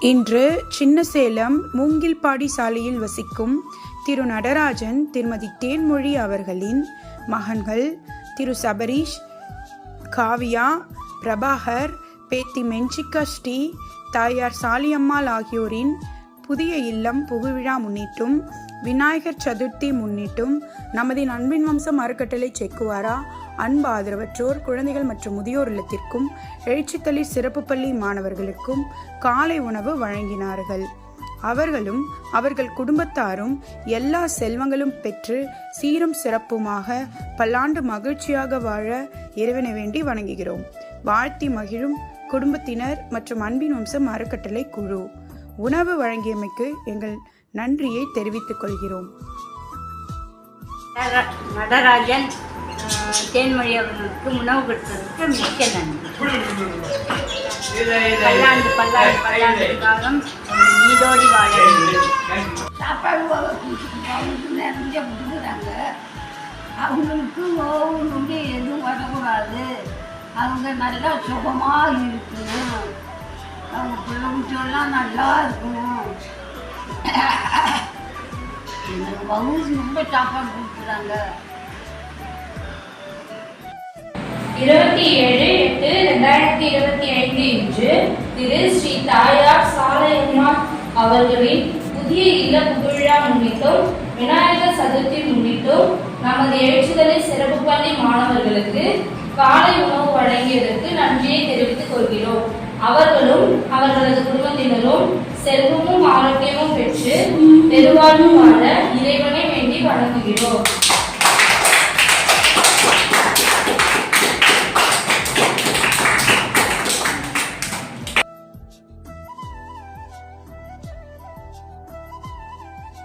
இன்று சின்னசேலம் மூங்கில்பாடி சாலையில் வசிக்கும் திரு நடராஜன் திருமதி தேன்மொழி அவர்களின் மகன்கள் திரு சபரீஷ் காவியா பிரபாகர் பேத்தி மென்சிகா ஸ்ரீ தாயார் சாலியம்மாள் ஆகியோரின் புதிய இல்லம் புகுவிழா முன்னிட்டும் விநாயகர் சதுர்த்தி முன்னிட்டும் நமது அன்பின் வம்சம் அறக்கட்டளை செக்குவாரா? அன்பு ஆதரவற்றோர் குழந்தைகள் மற்றும் முதியோர் இல்லத்திற்கும் எழுச்சித்தளி சிறப்பு பள்ளி மாணவர்களுக்கும் காலை உணவு வழங்கினார்கள். அவர்களும் அவர்கள் குடும்பத்தாரும் எல்லா செல்வங்களும் பெற்று சீரும் சிறப்புமாக பல்லாண்டு மகிழ்ச்சியாக வாழ இறைவனை வேண்டி வணங்குகிறோம். வாழ்த்தி மகிழும் குடும்பத்தினர் மற்றும் அன்பின் வம்சம் அறக்கட்டளை குழு. உணவு வழங்கியமைக்கு எங்கள் நன்றியை தெரிவித்துக் கொள்கிறோம். நடரா- நடராஜன் தேன்மொழி அவர்களுக்கு உணவு கொடுத்ததற்கு மிக்க நன்றி. பல்லாண்டு பல்லாண்டு பல்லாண்டு காலம் நீடோடி வாழ. சாப்பாடு நிறைய கொடுக்குறாங்க. அவங்களுக்கு நோவு நொடி எதுவும் வரக்கூடாது. அவங்க நல்லா சுகமாக இருக்கணும் பிள்ளை நல்லா இருக்கணும் எனக்கு வகுப்பு ரொம்ப சாப்பாடு கொடுக்குறாங்க. இருபத்தி ஏழு எட்டு ரெண்டாயிரத்தி இருபத்தி ஐந்து இன்று திரு ஸ்ரீ தாயார் சாலையம்மா அவர்களின் புதிய இல்ல புகழா முன்னிட்டும் விநாயகர் சதுர்த்தி முன்னிட்டும் நமது எழுச்சிதலை சிறப்பு பள்ளி மாணவர்களுக்கு காலை உணவு வழங்கியதற்கு நன்றியை தெரிவித்துக் கொள்கிறோம். அவர்களும் அவர்களது குடும்பத்தினரும் செல்வமும் ஆரோக்கியமும் பெற்று பெருவாழ்வு வாழ இறைவனை வேண்டி வழங்குகிறோம்